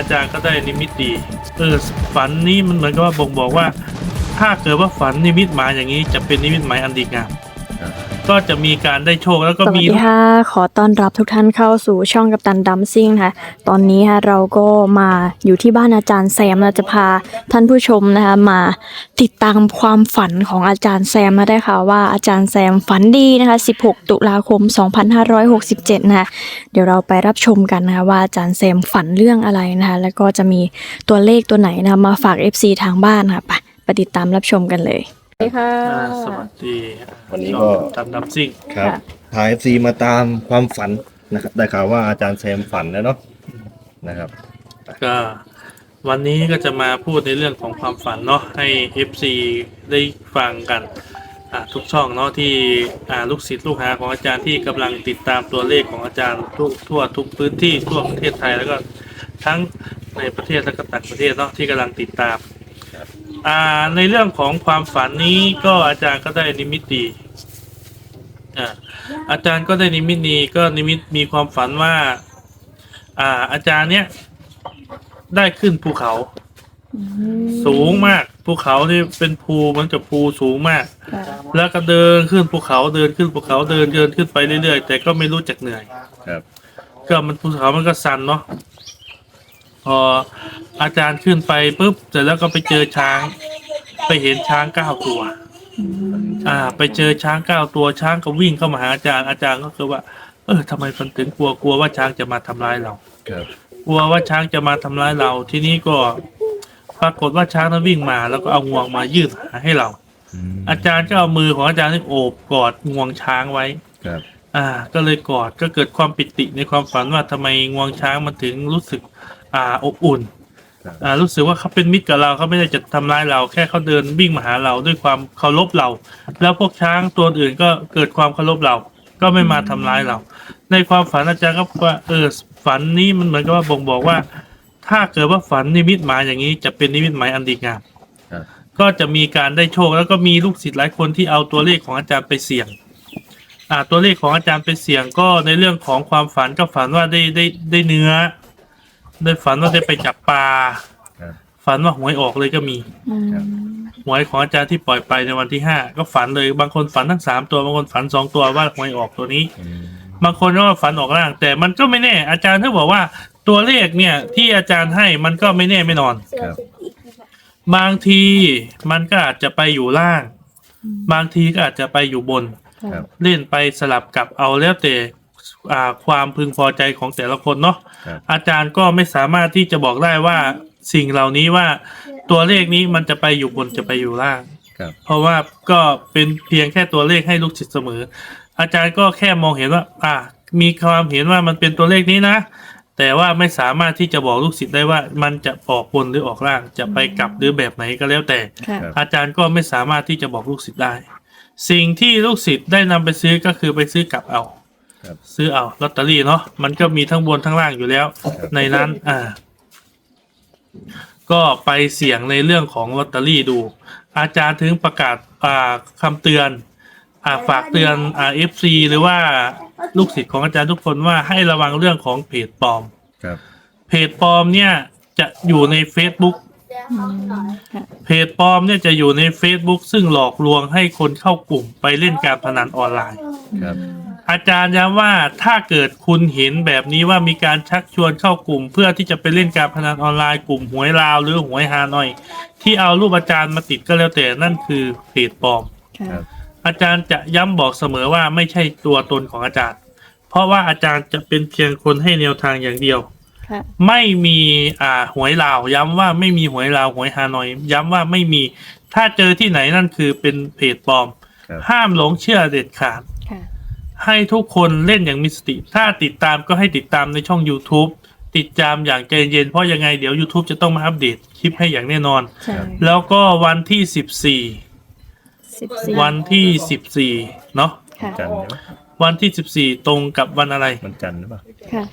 อาจารย์ก็ได้นิมิตดีเออฝันนี้มันเหมือนกับว่าบ่งบอกว่า ถ้าเกิดว่าฝันนิมิตหมายอย่างนี้จะเป็นนิมิตหมายอันดีงาม ก็จะมีการได้โชคแล้วก็สวัสมีดีค่ะ ขอต้อนรับทุกท่านเข้าสู่ช่องกัปตันดัมซิ่งนะคะตอนนี้ค่ะเราก็มาอยู่ที่บ้านอาจารย์แซมเราจะพาท่านผู้ชมนะคะมาติดตามความฝันของอาจารย์แซมมาได้ค่ะว่าอาจารย์แซมฝันดีนะคะ 16 ตุลาคม 2567 นะคะเดี๋ยวเราไปรับชมกันนะคะว่าอาจารย์แซมฝันเรื่องอะไรนะคะแล้วก็จะมีตัวเลขตัวไหนนะคะมาฝาก FC ทางบ้านค่ะไปไปติดตามรับชมกันเลย ดีค่ะ อ่าสวัสดีวันนี้ก็ทำน้ำซิ่งครับค่ะ พาเอฟซีมาตามความฝันนะครับได้ข่าวว่าอาจารย์แซมฝันแล้วเนาะนะครับ ก็วันนี้ก็จะมาพูดในเรื่องของความฝันเนาะให้ FC ได้ฟังกันอ่าทุกช่องเนาะที่อ่าลูกศิษย์ลูกหาของอาจารย์ที่กำลังติดตามตัวเลขของอาจารย์ทุกทั่วทุกพื้นที่ทั่วประเทศไทยแล้วก็ทั้งในประเทศและก็ต่างประเทศเนาะที่กำลังติดตามครับ อ่าในเรื่องของความฝันนี้ก็อาจารย์ก็ได้นิมิตดีอ่าอาจารย์ก็ได้นิมิตดีก็นิมิตมีความฝันว่า อ่า อาจารย์เนี้ยได้ขึ้นภูเขา สูงมากภูเขาที่เป็นภูเหมันจะภูสูงมาก แล้วก็เดินขึ้นภูเขาเดินขึ้นภูเขาเดินเดินขึ้นไปเรื่อยๆแต่ก็ไม่รู้จักเหนื่อย ครับ ก็มันภูเขามันก็สันเนาะ พออาจารย์ขึ้นไปปุ๊บเสร็จแล้วก็ไปเจอช้าง ไปเห็นช้างเก้าตัว อ่า ไปเจอช้างเก้าตัวช้างก็วิ่งเข้ามาหาอาจารย์อาจารย์ก็คือว่า เออทำไมมันถึงกลัวกลัวว่าช้างจะมาทำร้ายเราครับกลัวว่าช้างจะมาทำร้ายเรา ทีนี้ก็ปรากฏว่าช้างนั้นวิ่งมา แล้วก็เอางวงมายื่นหาให้เรามอาจารย์ก็เอามือของอาจารย์ที่โอบกอดงวงช้างไว้ครับอ่า ก็เลยกอดก็เกิดความปิติในความฝันว่าทำไมงวงช้างมันถึงรู้สึก อ่าอบอุ่นครับ อ่ารู้สึกว่าเขาเป็นมิตรกับเราเขาไม่ได้จะทำร้ายเรา แค่เขาเดินวิ่งมาหาเราด้วยความเคารพเรา แล้วพวกช้างตัวอื่นก็เกิดความเคารพเรา ก็ไม่มาทำร้ายเรา ในความฝันอาจารย์ก็บอกว่าเออฝันนี้มันเหมือนกับว่าบ่งบอกว่า ถ้าเกิดว่าฝันนิมิตหมายอย่างนี้จะเป็นนิมิตหมายอันดีงาม ครับ ก็จะมีการได้โชค แล้วก็มีลูกศิษย์หลายคนที่เอาตัวเลขของอาจารย์ไปเสี่ยง อ่าตัวเลขของอาจารย์ไปเสี่ยงก็ในเรื่องของความฝันก็ฝันว่าได้ได้ได้เนื้อ ได้ฝันว่าได้ไปจับปลาครับ ฝันว่าหวยออกเลยก็มีครับหวยของอาจารย์ที่ปล่อยไปในวันที่ห้าก็ฝันเลยบางคนฝันทั้งสามตัวบางคนฝันสองตัวว่าหวยออกตัวนี้ อืมบางคนก็ว่าฝันออกล่าง แต่มันก็ไม่แน่อาจารย์ถ้าบอกว่าตัวเลขเนี่ย ที่อาจารย์ให้มันก็ไม่แน่ไม่นอน ครับบางทีมันก็อาจจะไปอยู่ล่าง บางทีก็อาจจะไปอยู่บน ครับ เล่นไปสลับกับเอาแล้วแต่ อ่าความพึงพอใจของแต่ละคนเนาะครับ อาจารย์ก็ไม่สามารถที่จะบอกได้ว่าสิ่งเหล่านี้ว่าตัวเลขนี้มันจะไปอยู่บนจะไปอยู่ล่าง ครับเพราะว่าก็เป็นเพียงแค่ตัวเลขให้ลูกศิษย์เสมอ อาจารย์ก็แค่มองเห็นว่า อ่า มีความเห็นว่ามันเป็นตัวเลขนี้นะ แต่ว่าไม่สามารถที่จะบอกลูกศิษย์ได้ว่า มันจะออกบนหรือออกล่าง จะไปกลับหรือแบบไหนก็แล้วแต่ ค่ะครับอาจารย์ก็ไม่สามารถที่จะบอกลูกศิษย์ได้ สิ่งที่ลูกศิษย์ได้นำไปซื้อก็คือไปซื้อกลับเอา ครับ ซื้อเอาลอตเตอรี่เนาะมันก็มีทั้งบนทั้งล่างอยู่แล้ว ในนั้น อ่า ก็ไปเสี่ยงในเรื่องของลอตเตอรี่ดู อาจารย์ถึงประกาศอ่าคำเตือน อ่าฝากเตือนอ่าเอฟซีหรือว่าลูกศิษย์ของอาจารย์ทุกคนว่าให้ระวังเรื่องของเพจปลอม ครับ เพจปลอมเนี่ยจะอยู่ใน Facebook เพจปลอมเนี่ยจะอยู่ใน Facebook ซึ่งหลอกลวงให้คนเข้ากลุ่มไปเล่นการพนันออนไลน์ ครับ อาจารย์ย้ำว่าถ้าเกิดคุณเห็นแบบนี้ว่ามีการชักชวนเข้ากลุ่ม เพื่อที่จะไปเล่นการพนันออนไลน์กลุ่มหวยลาวหรือหวยฮานอย ที่เอารูปอาจารย์มาติดก็แล้วแต่นั่นคือเพจปลอม ครับ อาจารย์จะย้ำบอกเสมอว่าไม่ใช่ตัวตนของอาจารย์ เพราะว่าอาจารย์จะเป็นเพียงคนให้แนวทางอย่างเดียว ค่ะ ไม่มีอ่าหวยลาว ย้ำว่าไม่มีหวยลาวหวยฮานอย ย้ำว่าไม่มี ถ้าเจอที่ไหนนั่นคือเป็นเพจปลอม ครับ ห้ามหลงเชื่อเด็ดขาดค่ะ ให้ทุกคนเล่นอย่างมีสติ ถ้าติดตามก็ให้ติดตามในช่อง YouTube ติดตามอย่างใจเย็นเพราะยังไงเดี๋ยว YouTube จะต้องมาอัปเดตคลิปให้อย่างแน่นอน ใช่แล้วก็วันที่ สิบสี่14 วันที่ 14 เนาะค่ะจันทร์ใช่ไหมวันที่ 14 ตรงกับวันอะไรมันจันทร์หรือเปล่าค่ะ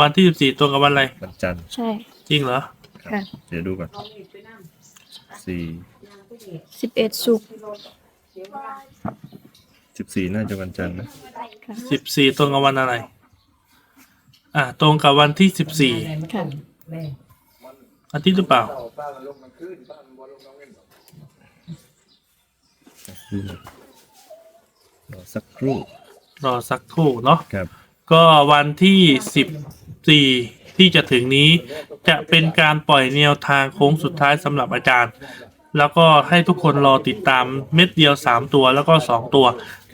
วันที่ 14 ตรงกับวันอะไรมันจันทร์ใช่จริงเหรอ ค่ะเดี๋ยวดูก่อนสี่สิบเอ็ดสุกร์ สิบสี่น่าจะวันจันทร์นะค่ะ14ตรงกับวันอะไร อ่าตรงกับวันที่14ค่ะอาทิตย์หรือเปล่ารอสักครู่รอสักครู่เนาะ ครับ ก็วันที่สิบสี่ที่จะถึงนี้ จะเป็นการปล่อยแนวทางโค้งสุดท้ายสำหรับอาจารย์ แล้วก็ให้ทุกคนรอติดตามเม็ดเดียวสามตัวแล้วก็สองตัว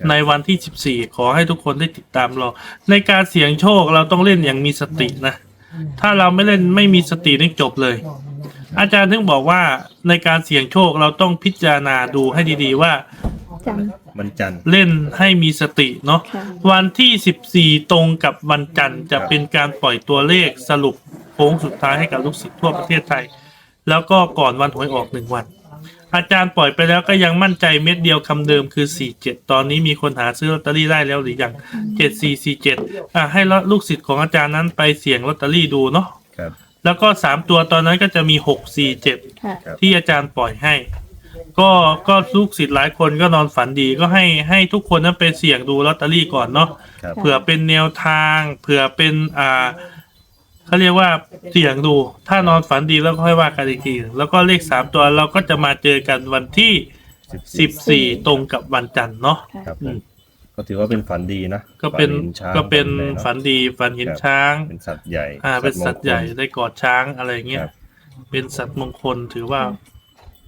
ในวันที่สิบสี่ขอให้ทุกคนได้ติดตามรอ ในการเสี่ยงโชคเราต้องเล่นอย่างมีสตินะ ถ้าเราไม่เล่นไม่มีสตินี่จบเลย อาจารย์ถึงบอกว่าในการเสี่ยงโชคเราต้องพิจารณาดูให้ดีๆว่า จัง วันจันทร์ เล่นให้มีสติเนาะค่ะ วันที่ 14 ตรงกับวันจันทร์จะเป็นการปล่อยตัวเลขสรุปโค้งสุดท้ายให้กับลูกศิษย์ทั่วประเทศไทย แล้วก็ก่อนวันหวยออกหนึ่งวัน อาจารย์ปล่อยไปแล้วก็ยังมั่นใจเม็ดเดียวคำเดิมคือ 47 ตอนนี้มีคนหาซื้อลอตเตอรี่ได้แล้วหรือยัง 7447 อะให้ลูกศิษย์ของอาจารย์นั้นไปเสี่ยงลอตเตอรี่ดูเนาะครับ แล้วก็3ตัวตอนนั้นก็จะมี 647ค่ะครับที่อาจารย์ปล่อยให้ ก็ก็ลูกศิษย์หลายคนก็นอนฝันดีก็ให้ให้ทุกคนนั้นไปเสี่ยงดูลอตเตอรี่ก่อนเนาะครับเผื่อเป็นแนวทาง เผื่อเป็นอ่า เขาเรียกว่าเสี่ยงดู ถ้านอนฝันดีแล้วก็ค่อยว่ากันอีกทีแล้วก็เลขสามตัวเราก็จะมาเจอกันวันที่สิบสี่ตรงกับวันจันทร์เนาะครับผอืมมก็ถือว่าเป็นฝันดีนะก็เป็นฝัห็ช้างก็เป็นลยอะฝันดีฝันเห็นช้าง เป็นสัตว์ใหญ่อ่า เป็นสัตว์ใหญ่มงคล ได้กอดช้างอะไรเงี้ย ครับเป็นสัตว์มงคลถือว่า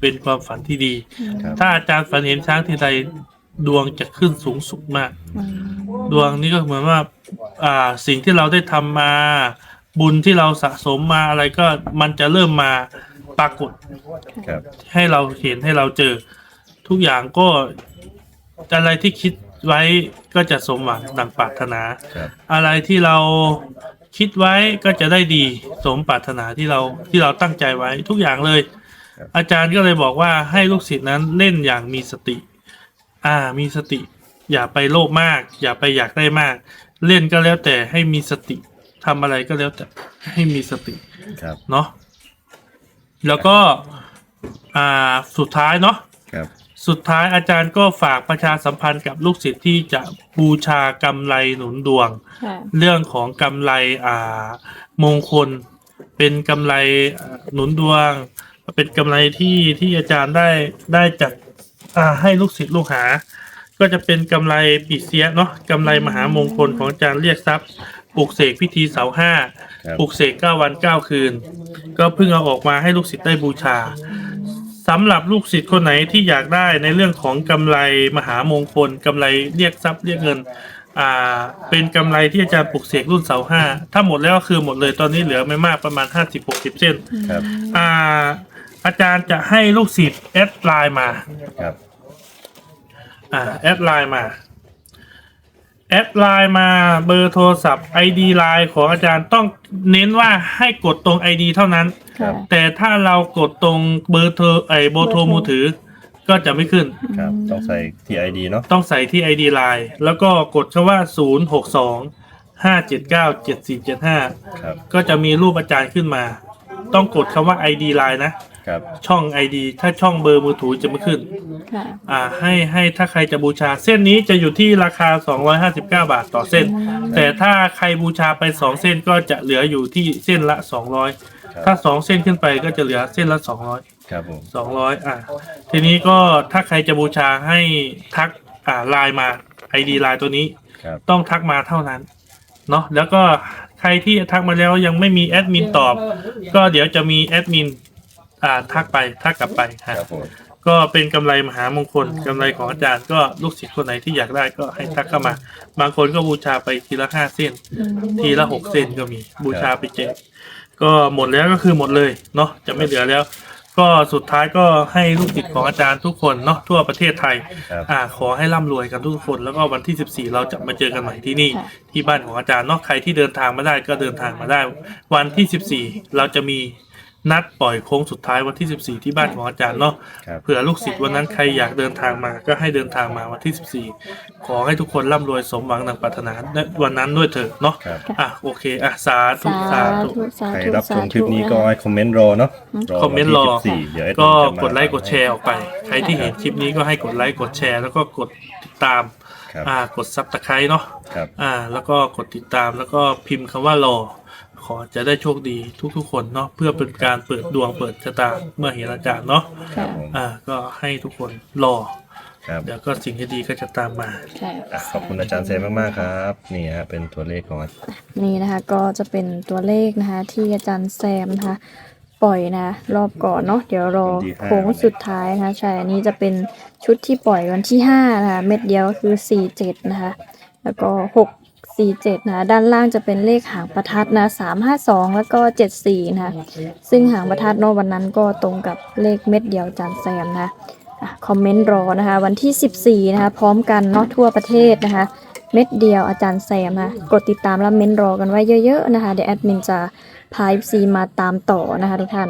เป็นความฝันที่ดี ครับ ถ้าอาจารย์ฝันเห็นช้างทีใดดวงจะขึ้นสูงสุดมาก อืม ดวงนี่ก็เหมือนว่า อ่า สิ่งที่เราได้ทำมา บุญที่เราสะสมมาอะไรก็มันจะเริ่มมาปรากฏครับ ให้เราเห็นให้เราเจอ ทุกอย่างก็อะไรที่คิดไว้ก็จะสมหวังดังปรารถนา ครับ อะไรที่เราคิดไว้ก็จะได้ดีสมปรารถนาที่เราที่เราตั้งใจไว้ทุกอย่างเลย ครับ อาจารย์ก็เลยบอกว่าให้ลูกศิษย์นั้นเล่นอย่างมีสติ อ่ามีสติ อย่าไปโลภมาก อย่าไปอยากได้มาก เล่นก็แล้วแต่ให้มีสติ ทำอะไรก็แล้วแต่ให้มีสติครับ เนาะแล้วก็อ่าสุดท้ายเนาะครับ สุดท้ายอาจารย์ก็ฝากประชาสัมพันธ์กับลูกศิษย์ที่จะบูชากำไรหนุนดวง ค่ะ เรื่องของกำไรอ่ามงคล เป็นกำไรอ่าหนุนดวง เป็นกำไรที่ที่อาจารย์ได้ได้จัดอ่าให้ลูกศิษย์ลูกหา ก็จะเป็นกำไรปีเสียเนาะกำไรมหามงคลของอาจารย์เรียกทรัพย์ ปลุกเสกพิธีเสาห้าครับปลุกเสกเก้าวันเก้าคืน ก็เพิ่งเอาออกมาให้ลูกศิษย์ได้บูชาสำหรับลูกศิษย์คนไหนที่อยากได้ในเรื่องของกำไรมหามงคลกำไรเรียกทรัพย์เรียกเงินอ่าเป็นกำไรที่อาจารย์ปลุกเสกรุ่นเสาห้าถ้าหมดแล้วก็คือหมดเลยตอนนี้เหลือไม่มากประมาณห้าสิบหกสิบเส้นครับอ่าอาจารย์จะให้ลูกศิษย์แอดไลน์มาครับอ่าแอดไลน์มา แอดไลน์มาเบอร์โทรศัพท์ ID ไลน์ของอาจารย์ต้องเน้นว่าให้กดตรง ID เท่านั้นค่ะแต่ถ้าเรากดตรงเบอร์โทรไอเบอร์โทรมือถือ ก็จะไม่ขึ้น ครับต้องใส่ที่ไอดีเนาะต้องใส่ที่ ID ไลน์แล้วก็กดคำว่า 0 6 2 5 7 9 7 4 7 ครับ5 ก็จะมีรูปอาจารย์ขึ้นมา ต้องกดคำว่า ID ไลน์นะ ครับช่อง ID ถ้าช่องเบอร์มือถือจะไม่ขึ้น ค่ะ อ่าให้ให้ถ้าใครจะบูชา เส้นนี้จะอยู่ที่ราคา 259 บาทต่อเส้น แต่ถ้าใครบูชาไป 2 เส้นก็จะเหลืออยู่ที่เส้นละ 200 ถ้า 2 เส้นขึ้นไปก็จะเหลือเส้นละ 200 ครับผม200 อะทีนี้ก็ถ้าใครจะบูชาให้ทักอ่าไลน์มา ID ไลน์ตัวนี้ ครับต้องทักมาเท่านั้นเนาะแล้วก็ใครที่ทักมาแล้วยังไม่มีแอดมินตอบ ก็เดี๋ยวจะมีแอดมิน อ่าทักไปทักกลับไปฮะครับผมก็เป็นกำไรมหามงคลกำไรของอาจารย์ก็ลูกศิษย์คนไหนที่อยากได้ก็ให้ทักเข้ามา บางคนก็บูชาไปทีละห้าเส้น ทีละหกเส้นก็มีบูชาไปแจกก็หมดแล้วก็คือหมดเลยเนาะจะไม่เหลือแล้ว ก็สุดท้ายก็ให้ลูกศิษย์ของอาจารย์ทุกคนเนาะทั่วประเทศไทยครับอ่าขอให้ร่ำรวยกันทุกคน แล้วก็วันที่ 14 เราจะมาเจอกันใหม่ที่นี่ค่ะที่บ้านของอาจารย์เนาะใครที่เดินทางมาได้ก็เดินทางมาได้ วันที่ 14 เราจะมี นัดปล่อยโค้งสุดท้ายวันที่ 14 ที่บ้านของอาจารย์เนาะครับเผื่อลูกศิษย์วันนั้นใครอยากเดินทางมาก็ให้เดินทางมาวันที่ 14 ขอให้ทุกคนร่ำรวยสมหวังดังปรารถนาในวันนั้นด้วยเถิดเนาะครับอะโอเคอะสาธุสาสาธุธุสาใครธุรับชสามคลิธุปนี้ก็นะคะให้คอมเมนต์รอเนาะคอมเมนต์รอวันที่14เดี๋ยวแอดมินก็จะมากดไลค์กดแชร์ออกไป ใครที่เห็นคลิปนี้ก็ให้กดไลค์กดแชร์ แล้วก็กดติดตามครับอ่ากดซับตะไคร้เนาะครับอ่าแล้วก็กดติดตามแล้วก็พิมพ์คำว่ารอ ขอจะได้โชคดีทุกๆ คนเนาะเพื่อเป็นการเปิดดวงเปิดชะตาเมื่อเห็นอาจารย์เนาะครับผมอ่าก็ให้ทุกคนรอครับเดี๋ยวก็สิ่งที่ดีก็จะตามมาใช่อะขอบคุณอาจารย์แซมมากๆครับนี่ฮะเป็นตัวเลขของอาจารย์นี่นะคะก็จะเป็นตัวเลขนะคะ ที่อาจารย์แซมนะคะปล่อยนะ รอบก่อนเนาะเดี๋ยวรอโค้งสุดท้ายนะคะใช่อันนี้จะเป็นชุดที่ปล่อยวันที่5นะคะเม็ดเดียวก็คือ47นะคะ แล้วก็6 47นะด้านล่างจะเป็นเลขหางประทัดนะ352 แล้วก็ 74นะคะซึ่งหางประทัดเนอะวันนั้นก็ตรงกับเลขเม็ดเดียวอาจารย์แซมนะคะอะคอมเมนต์รอนะคะ วันที่ 14 นะคะพร้อมกันเนาะทั่วประเทศนะคะ เม็ดเดียวอาจารย์แซมนะกดติดตามแล้วเม้นรอกันไว้เยอะๆนะคะเดี๋ยวแอดมินจะพายซีมาตามต่อนะคะทุกท่าน